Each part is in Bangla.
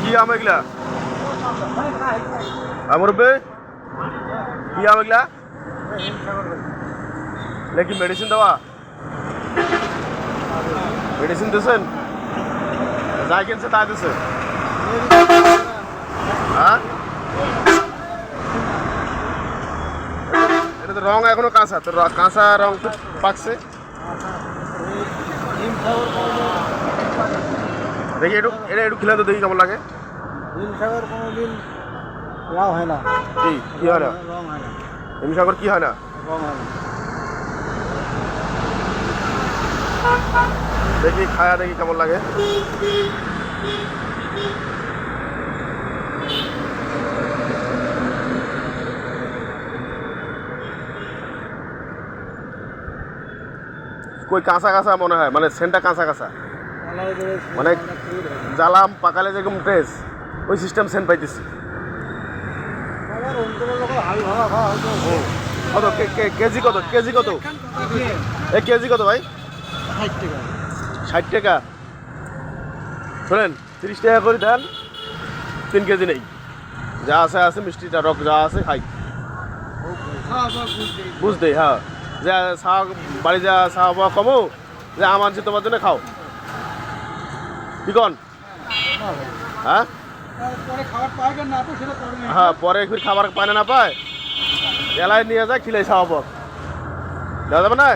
কি আম এগুলা? আমার কি আম এগুলা? এগুলা কি মেডিসিন দেওয়া? মেডিসিন দিয়েছেন যা কিনছে তা দিছে। হ্যাঁ এটা তো রং এখনও কাঁচা, তো কাঁচা রং তো পাকছে। দেখি একটু এটা একটু খেলে তো দেখি কেমন লাগে। হিমসাগর কোনোদিন লাভ হয় না। কি? কি হয় না? কি হয় না? হয় না। দেখি খায়া দেখি কেমন লাগে। কই কাঁচা কাঁচা মনে হয় মানে সেন্টটা কাঁচা কাঁচা। মানে জ্বালাম পাকালে যেরকম টেস্ট ওই সিস্টেম সেন্ট পাইতেছি। কত? কেজি কত? কেজি কত? এ কেজি কত ভাই? ষাট টাকা। ষাট টাকা শোনেন, তিরিশ টাকা করে দেন তিন কেজি নেই। যা আছে আছে মিষ্টিটা রক যা আছে, খাই। বুঝতে হ্যাঁ। যা চা বাড়ি যা পাওয়া কমো যে আমার যে তোমার জন্য খাও। কি হ্যাঁ? হ্যাঁ পরে ফির খাবার পায় না পায়? এলায় নিয়ে যায় খিলাই খাওয়া পর। দেওয়া যাবে না?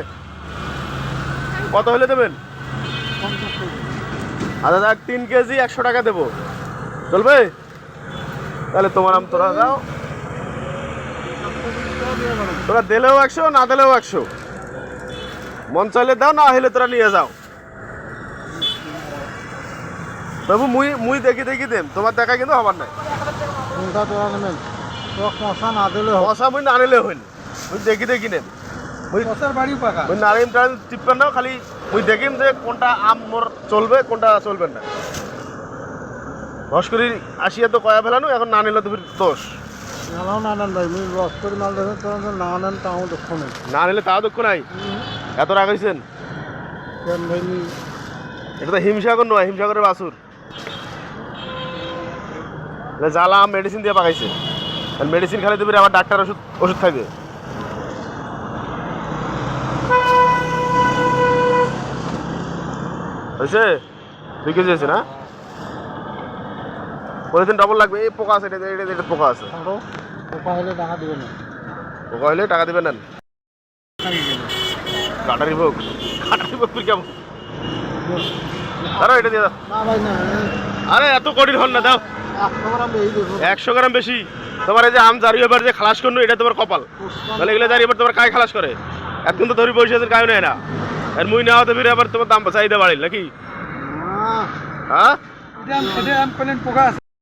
কত হলে দেবেন? আচ্ছা দেখ, তিন কেজি একশো টাকা দেবো। চলবে? তাহলে তোমার আম তোরা দাও। তোরা দিলেও একশো, না দিলেও একশো। মন চাইলে দাও, না হলে তোরা নিয়ে যাও। বাবু মুই মুই দেখি দেখি দেম। তোমার দেখা কিন্তু হবার নাই। কোনটা তোরা নেবেন তোরা কষা না দিলে মশা মুই না আনিলে হইল মুই দেখি দেখি নেন মুই কষার বাড়ি পাকা মুই নারিম টারিম টিপবেন না খালি মুই দেখিম যে কোনটা আম মোর চলবে কোনটা চলবে না। রস করি আসিয়া তো কয়া ফেলানো এখন না নিলে তো ফির দোষ। নাও না নেন ভাই মুই রস করে মাল দেখেন তোরা তো না নেন তাও দুঃখ নেই। না নিলে তা দুঃখ নাই এত রাগ হয়েছেন এটা তো হিমসাগর নয় হিমসাগরের বাসুর জ্বালা মেডিসিন দিয়ে পাকাইছে। মেডিসিন খালি দেবে আবার ডাক্তার ওষুধ ওষুধ থাকবে হয়েছে? দুই কেজি আছে না? প্রতিদিন ডবল লাগবে। এই পোকা আছে এটা এটা এটা পোকা আছে। আরও পোকা হলে টাকা দিবে না। পোকা হলে টাকা দিবেন নেন কাটারি ভোগ কাটারি ভোগ কেমন? দাঁড়াও এটা দিয়ে দাও। না ভাই না। আরে এত কঠিন হল না দাও। একশো গ্রাম বেশি। তোমার এই যে আম জারি এবার যে খালাস করল এটা তোমার কপাল। তাহলে এগুলো জারি এবার তোমার কায় খালাস করে? এখন তো ধরি আছেন কায় নেয় না। আর মুই নেওয়া তো ফিরে আবার তোমার দাম চাহিদা বাড়িল নাকি? হ্যাঁ?